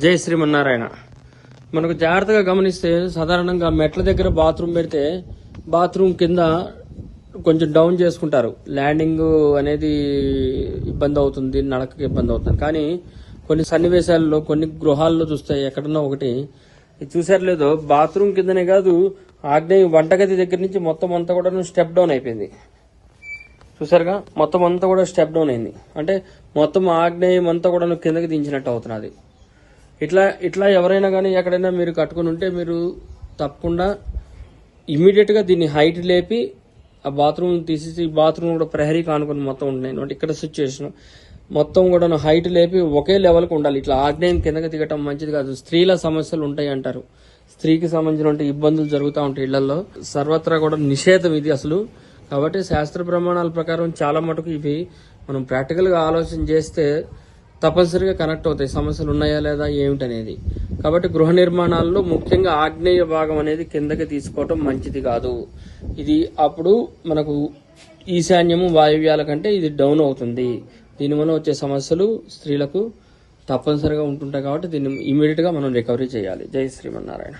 జై శ్రీమన్నారాయణ. మనకు జాగ్రత్తగా గమనిస్తే సాధారణంగా మెట్ల దగ్గర బాత్రూమ్ పెడితే బాత్రూమ్ కింద కొంచెం డౌన్ చేసుకుంటారు. ల్యాండింగ్ అనేది ఇబ్బంది అవుతుంది నడకకి ఇబ్బంది అవుతుంది. కానీ కొన్ని సన్నివేశాల్లో కొన్ని గృహాల్లో చూస్తే ఎక్కడన్నా ఒకటి చూసారు లేదో బాత్రూమ్ కిందనే కాదు ఆగ్నేయ వంటగది దగ్గర నుంచి మొత్తం అంతా కూడా స్టెప్ డౌన్ అయిపోయింది. చూసారుగా మొత్తం అంతా కూడా స్టెప్ డౌన్ అయింది. అంటే మొత్తం ఆగ్నేయం అంతా కూడా కిందకి దించినట్టు అవుతున్నది. ఇట్లా ఇట్లా ఎవరైనా కానీ ఎక్కడైనా మీరు కట్టుకుని ఉంటే మీరు తప్పకుండా ఇమీడియట్గా దీన్ని హైట్ లేపి ఆ బాత్రూమ్ తీసేసి బాత్రూమ్ కూడా ప్రహరీ కానుకొని మొత్తం ఉన్నాయి అంటే ఇక్కడ సిచ్యువేషన్ మొత్తం కూడా హైట్ లేపి ఒకే లెవెల్కి ఉండాలి. ఇట్లా ఆగ్నేయం కిందకి దిగటం మంచిది కాదు. స్త్రీల సమస్యలు ఉంటాయి అంటారు. స్త్రీకి సంబంధించిన ఇబ్బందులు జరుగుతూ ఉంటాయి ఇళ్ళలో సర్వత్రా కూడా నిషేధం ఇది అసలు. కాబట్టి శాస్త్ర ప్రమాణాల ప్రకారం చాలా మటుకు ఇవి మనం ప్రాక్టికల్గా ఆలోచన చేస్తే తప్పనిసరిగా కనెక్ట్ అవుతాయి. సమస్యలు ఉన్నాయా లేదా ఏమిటనేది. కాబట్టి గృహ నిర్మాణాల్లో ముఖ్యంగా ఆగ్నేయ భాగం అనేది కిందకి తీసుకోవటం మంచిది కాదు. ఇది అప్పుడు మనకు ఈశాన్యము వాయువ్యాల కంటే ఇది డౌన్ అవుతుంది. దీనివల్ల వచ్చే సమస్యలు స్త్రీలకు తప్పనిసరిగా ఉంటుంటాయి కాబట్టి దీన్ని ఇమీడియట్గా మనం రికవరీ చేయాలి. జై శ్రీమన్నారాయణ.